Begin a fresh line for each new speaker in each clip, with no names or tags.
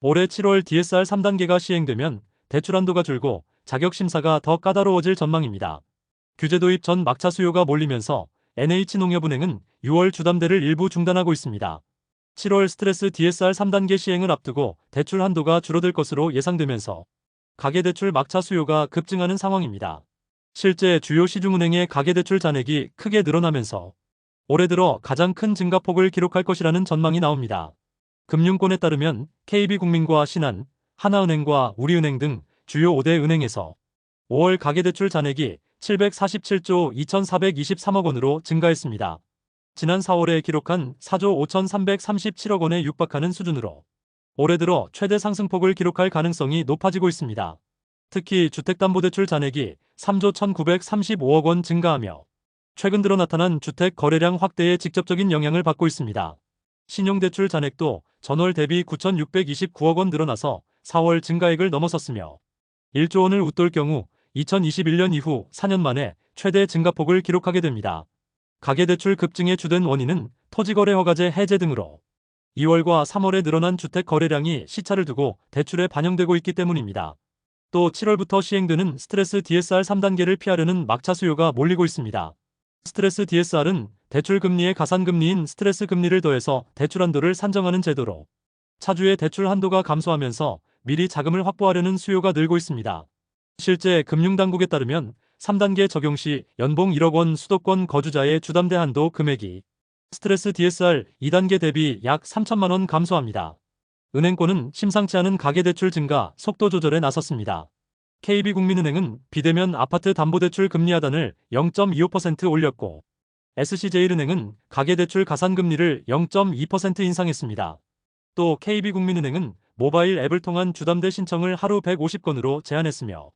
올해 7월 DSR 3단계가 시행되면 대출 한도가 줄고 자격 심사가 더 까다로워질 전망입니다. 규제 도입 전 막차 수요가 몰리면서 NH농협은행은 6월 주담대를 일부 중단하고 있습니다. 7월 스트레스 DSR 3단계 시행을 앞두고 대출 한도가 줄어들 것으로 예상되면서 가계대출 막차 수요가 급증하는 상황입니다. 실제 주요 시중은행의 가계대출 잔액이 크게 늘어나면서 올해 들어 가장 큰 증가폭을 기록할 것이라는 전망이 나옵니다. 금융권에 따르면 KB국민과 신한, 하나은행과 우리은행 등 주요 5대 은행에서 5월 가계대출 잔액이 747조 2,423억 원으로 증가했습니다. 지난 4월에 기록한 4조 5,337억 원에 육박하는 수준으로 올해 들어 최대 상승폭을 기록할 가능성이 높아지고 있습니다. 특히 주택담보대출 잔액이 3조 1,935억 원 증가하며 최근 들어 나타난 주택 거래량 확대에 직접적인 영향을 받고 있습니다. 신용대출 잔액도 전월 대비 9,629억 원 늘어나서 4월 증가액을 넘어섰으며 1조 원을 웃돌 경우 2021년 이후 4년 만에 최대 증가폭을 기록하게 됩니다. 가계대출 급증의 주된 원인은 토지거래 허가제 해제 등으로 2월과 3월에 늘어난 주택 거래량이 시차를 두고 대출에 반영되고 있기 때문입니다. 또 7월부터 시행되는 스트레스 DSR 3단계를 피하려는 막차 수요가 몰리고 있습니다. 스트레스 DSR은 대출 금리의 가산 금리인 스트레스 금리를 더해서 대출 한도를 산정하는 제도로 차주의 대출 한도가 감소하면서 미리 자금을 확보하려는 수요가 늘고 있습니다. 실제 금융당국에 따르면 3단계 적용 시 연봉 1억 원 수도권 거주자의 주담대 한도 금액이 스트레스 DSR 2단계 대비 약 3천만 원 감소합니다. 은행권은 심상치 않은 가계대출 증가 속도 조절에 나섰습니다. KB국민은행은 비대면 아파트 담보대출 금리 하단을 0.25% 올렸고 SC제일은행은 가계대출 가산금리를 0.2% 인상했습니다. 또 KB국민은행은 모바일 앱을 통한 주담대 신청을 하루 150건으로 제한했으며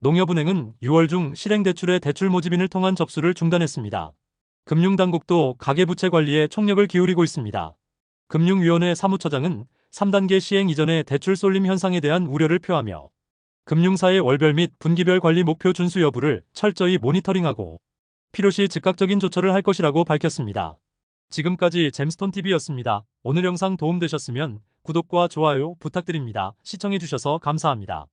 농협은행은 6월 중 실행대출의 대출 모집인을 통한 접수를 중단했습니다. 금융당국도 가계부채 관리에 총력을 기울이고 있습니다. 금융위원회 사무처장은 3단계 시행 이전의 대출 쏠림 현상에 대한 우려를 표하며 금융사의 월별 및 분기별 관리 목표 준수 여부를 철저히 모니터링하고 필요시 즉각적인 조처를 할 것이라고 밝혔습니다. 지금까지 잼스톤TV였습니다. 오늘 영상 도움되셨으면 구독과 좋아요 부탁드립니다. 시청해주셔서 감사합니다.